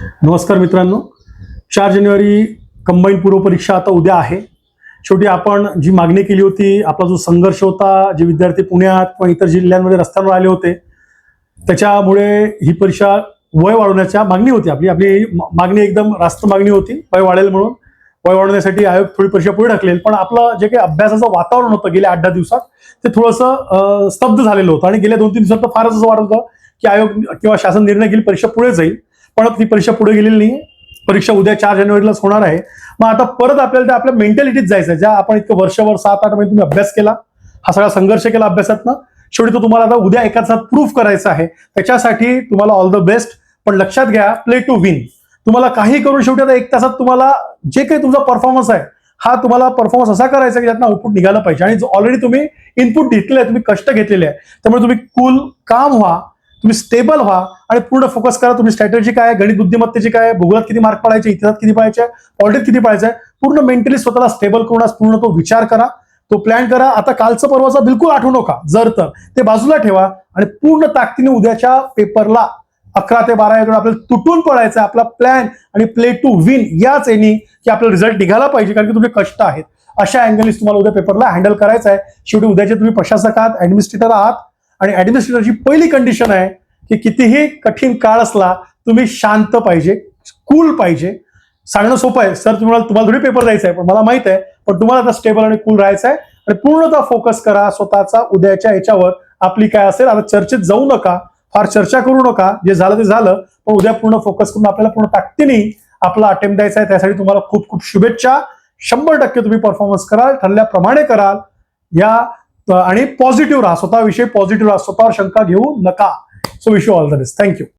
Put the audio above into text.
नमस्कार मित्रांनो. चार जानेवारी कंबाईन पूर्व परीक्षा आता उद्या आहे. शेवटी आपण जी मागणी केली होती आपला जो संघर्ष होता जे विद्यार्थी पुण्यात किंवा इतर जिल्ह्यांमध्ये रस्त्यांवर आले होते त्याच्यामुळे ही परीक्षा वय वाढवण्याच्या मागणी होती आपली. आपली मागणी एकदम रास्त मागणी होती वय वाढेल म्हणून. वय वाढवण्यासाठी आयोग थोडी परीक्षा पुढे ढकलेल पण आपलं जे काही अभ्यासाचं वातावरण होतं गेल्या आठ दहा दिवसात ते थोडंसं स्तब्ध झालेलं होतं. आणि गेल्या दोन तीन दिवसात तर फारच असं वाटत होतं की आयोग किंवा शासन निर्णय घेईल परीक्षा पुढे जाईल. पण ती परीक्षा पुढे गेलेली नाही परीक्षा उद्या चार जानेवारीलाच होणार आहे. मग आता परत आपल्याला त्या आपल्या मेंटॅलिटीत जायचं आहे ज्या आपण इतकं वर्षभर सात आठ महिने तुम्ही अभ्यास केला हा सगळा संघर्ष केला अभ्यासातनं शेवटी तो तुम्हाला आता उद्या एकाच प्रूफ करायचा आहे. त्याच्यासाठी तुम्हाला ऑल द बेस्ट पण लक्षात घ्या प्ले टू विन तुम्हाला काही करून शेवटी आता एक तासात तुम्हाला जे काही तुमचा परफॉर्मन्स आहे हा तुम्हाला परफॉर्मन्स असा करायचा की त्यातनं आउटपुट निघालं पाहिजे. आणि ऑलरेडी तुम्ही इनपुट घेतलेलं आहे तुम्ही कष्ट घेतलेले आहे त्यामुळे तुम्ही कूल काम व्हा. तुम्ही स्टेबल व्हा आणि पूर्ण फोकस करा. तुम्ही स्ट्रॅटेजी काय गणित बुद्धिमत्तेची काय भूगोलात किती मार्क पडायचे? इतिहासात किती पाहिजे पॉलिटिक्स किती पाहिजे पूर्ण मेंटली स्वतःला स्टेबल करून पूर्ण तो विचार करा. तो प्लॅन करा. आता कालचं परवाचा बिलकुल आठवू नका. जर तर. ते बाजूला ठेवा आणि पूर्ण ताकदीने उद्याच्या पेपरला अकरा ते बारा यातून आपल्याला तुटून पडायचं आपला प्लॅन आणि प्ले टू विन याच एनी की आपला रिझल्ट निघाला पाहिजे कारण की तुमचे कष्ट आहेत. अशा अँगलीस तुम्हाला उद्या पेपरला हँडल करायचं आहे. शेवटी उद्याचे तुम्ही प्रशासक आहात ऍडमिनिस्ट्रेटर आहात. आणि ऍडमिनिस्ट्रेटरची पहिली कंडिशन आहे की कितीही कठीण काळ असला तुम्ही शांत पाहिजे कूल पाहिजे. सांगणं सोपं आहे. सर तुम्हाला तुम्हाला थोडी पेपर द्यायचा आहे पण मला माहीत आहे पण तुम्हाला आता स्टेबल आणि कूल राहायचं आहे. आणि पूर्णतः फोकस करा स्वतःचा उद्याच्या याच्यावर. आपली काय असेल आता चर्चेत जाऊ नका. फार चर्चा करू नका. जे झालं ते झालं पण उद्या पूर्ण फोकस करून आपल्याला पूर्ण ताकदीने आपला अटेम्प्ट द्यायचा आहे. त्यासाठी तुम्हाला खूप खूप शुभेच्छा. शंभर टक्के तुम्ही परफॉर्मन्स कराल ठरल्याप्रमाणे कराल. या आणि पॉझिटिव्ह राहा. स्वतःविषयी पॉझिटिव्ह राहा. स्वतःवर शंका घेऊ नका. So wish you all the best thank you